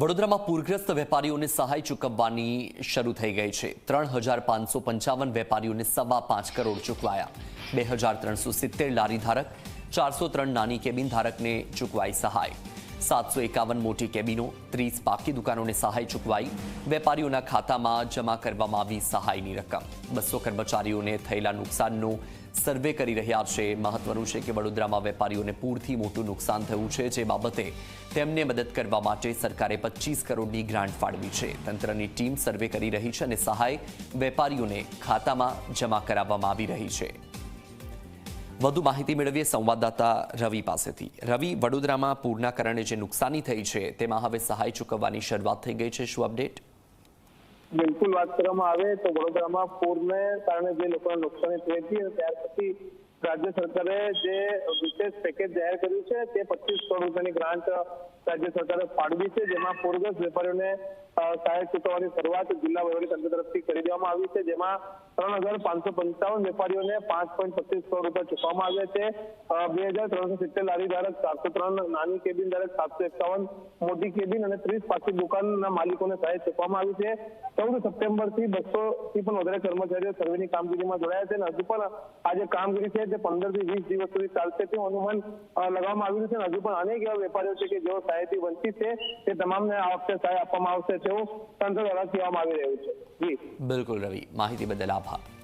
વડોદરામાં પૂરગ્રસ્ત વેપારીઓને સહાય ચૂકવવાની શરૂ થઈ ગઈ છે. ત્રણ હજાર પાંચસો પંચાવન વેપારીઓને સવા પાંચ કરોડ ચૂકવાયા. બે હજાર ત્રણસો સિત્તેર લારી ધારક ચારસો ત્રણ નાની કેબિન ધારકને ચૂકવાઈ સહાય. સાતસો એકાવન મોટી કેબિનો, ત્રીસ પાકી દુકાનોને સહાય ચૂકવાઈ, વેપારીઓના ખાતામાં જમા કરવામાં આવી સહાયની રકમ. બસો કર્મચારીઓને થયેલા નુકસાનનું સર્વે કરી રહ્યા છે. મહત્વનું છે કે વડોદરામાં વેપારીઓને પૂરથી મોટું નુકસાન થયું છે, જે બાબતે તેમને મદદ કરવા માટે સરકારે પચીસ કરોડની ગ્રાન્ટ ફાળવી છે. તંત્રની ટીમ સર્વે કરી રહી છે અને સહાય વેપારીઓને ખાતામાં જમા કરાવવામાં આવી રહી છે. વધુ માહિતી મેળવીએ સંવાદદાતા રવિ પાસેથી. રવિ, વડોદરામાં પૂરના કારણે જે નુકસાની થઈ છે, તેમાં હવે સહાય ચૂકવવાની શરૂઆત થઈ ગઈ છે. શું અપડેટ? બિલકુલ વાત કરવામાં આવે તો વડોદરામાં પૂરને કારણે જે લોકોને નુકસાની થઈ હતી ત્યાર પછી રાજ્ય સરકારે જે વિશેષ પેકેજ જાહેર કર્યું છે, તે પચીસ કરોડ રૂપિયાની ગ્રાન્ટ રાજ્ય સરકારે ફાળવી છે, જેમાં પૂરગ્રસ્ત વેપારીઓને સહાય ચૂકવવાની શરૂઆત જિલ્લા વહીવટી તંત્ર તરફથી કરી દેવામાં આવી છે, જેમાં ત્રણ હજાર પાંચસો પંચાવન વેપારીઓને પાંચ પોઈન્ટ પચીસ કરોડ રૂપિયા ચૂકવવામાં આવ્યા છે. બે હજાર ત્રણસો સિત્તેર લારી ધારક, સાતસો ત્રણ નાની કેબિન ધારક, સાતસો એકાવન મોટી કેબિન અને ત્રીસ પાછી દુકાનના માલિકોને સહાય ચૂકવવામાં આવી છે. ચૌદ સપ્ટેમ્બરથી બસો થી પણ વધારે કર્મચારીઓ સર્વેની કામગીરીમાં જોડાયા છે અને હજુ પણ આ જે કામગીરી છે તે પંદરથી વીસ દિવસ સુધી ચાલશે તેવું અનુમાન લગાવવામાં આવ્યું છે હજુ પણ અનેક એવા વેપારીઓ છે કે જેઓ સહાયથી વંચિત છે. તે તમામને આ વખતે સહાય આપવામાં આવશે તેવું તંત્ર દ્વારા કહેવામાં આવી રહ્યું છે. જી. બિલકુલ રવિ, માહિતી બદલ આભાર.